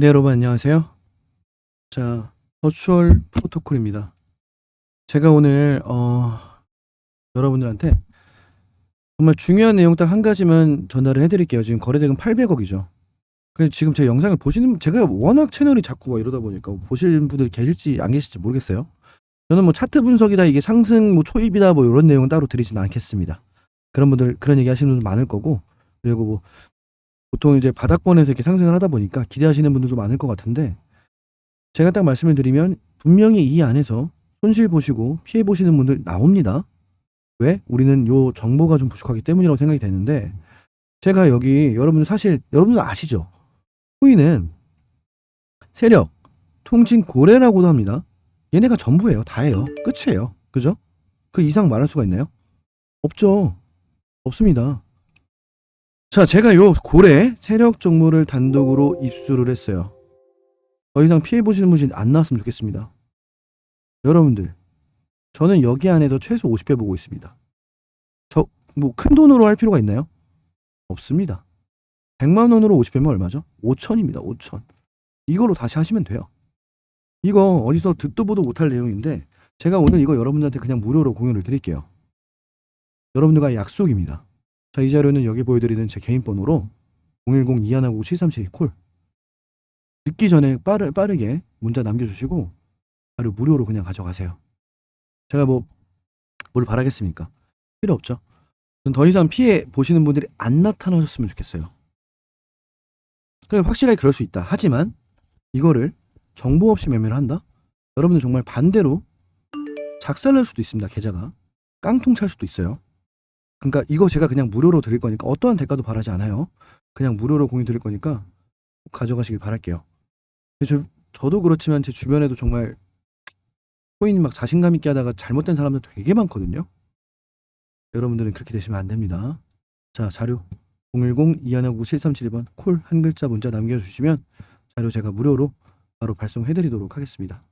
네, 여러분 안녕하세요. 자, 버추얼 프로토콜입니다. 제가 오늘 어, 여러분들한테 정말 중요한 내용 딱 한 가지만 전달을 해드릴게요. 지금 거래대금 800억이죠. 그래서 지금 제 영상을 보시는 제가 워낙 채널이 자꾸 막 이러다 보니까 보시는 분들 계실지 안 계실지 모르겠어요. 저는 뭐 차트 분석이다 이게 상승 뭐 초입이다 뭐 이런 내용은 따로 드리지는 않겠습니다. 그런 분들 그런 얘기 하시는 분들 많을 거고 그리고 뭐 보통 이제 바닥권에서 이렇게 상승을 하다 보니까 기대하시는 분들도 많을 것 같은데 제가 딱 말씀을 드리면 분명히 이 안에서 손실 보시고 피해 보시는 분들 나옵니다. 왜? 우리는 요 정보가 좀 부족하기 때문이라고 생각이 되는데 제가 여기 여러분들 사실 여러분들 아시죠? 코인은 세력, 통진 고래라고도 합니다. 얘네가 전부예요. 다예요. 끝이에요. 그죠? 그 이상 말할 수가 있나요? 없죠. 없습니다. 자, 제가 요 고래 세력 정보를 단독으로 입수를 했어요. 더 이상 피해 보시는 분이 안 나왔으면 좋겠습니다. 여러분들, 저는 여기 안에서 최소 50배 보고 있습니다. 저 뭐 큰 돈으로 할 필요가 있나요? 없습니다. 100만 원으로 50배면 얼마죠? 5천입니다. 5천. 이걸로 다시 하시면 돼요. 이거 어디서 듣도 보도 못할 내용인데 제가 오늘 이거 여러분들한테 그냥 무료로 공유를 드릴게요. 여러분들과의 약속입니다. 자, 이 자료는 여기 보여드리는 제 개인 번호로 010-2159-7372콜 듣기 전에 빠르, 빠르게 문자 남겨주시고 바로 무료로 그냥 가져가세요. 제가 뭐 뭘 바라겠습니까? 필요 없죠. 전더 이상 피해 보시는 분들이 안 나타나셨으면 좋겠어요. 그냥 확실하게 그럴 수 있다. 하지만 이거를 정보 없이 매매를 한다? 여러분들 정말 반대로 작살날 수도 있습니다. 계좌가 깡통 찰 수도 있어요. 그러니까 이거 제가 그냥 무료로 드릴 거니까 어떠한 대가도 바라지 않아요. 그냥 무료로 공유 드릴 거니까 꼭 가져가시길 바랄게요. 저, 저도 그렇지만 제 주변에도 정말 코인 막 자신감 있게 하다가 잘못된 사람들 되게 많거든요. 여러분들은 그렇게 되시면 안 됩니다. 자, 자료 010-2159-7372번 콜 한 글자 문자 남겨주시면 자료 제가 무료로 바로 발송해드리도록 하겠습니다.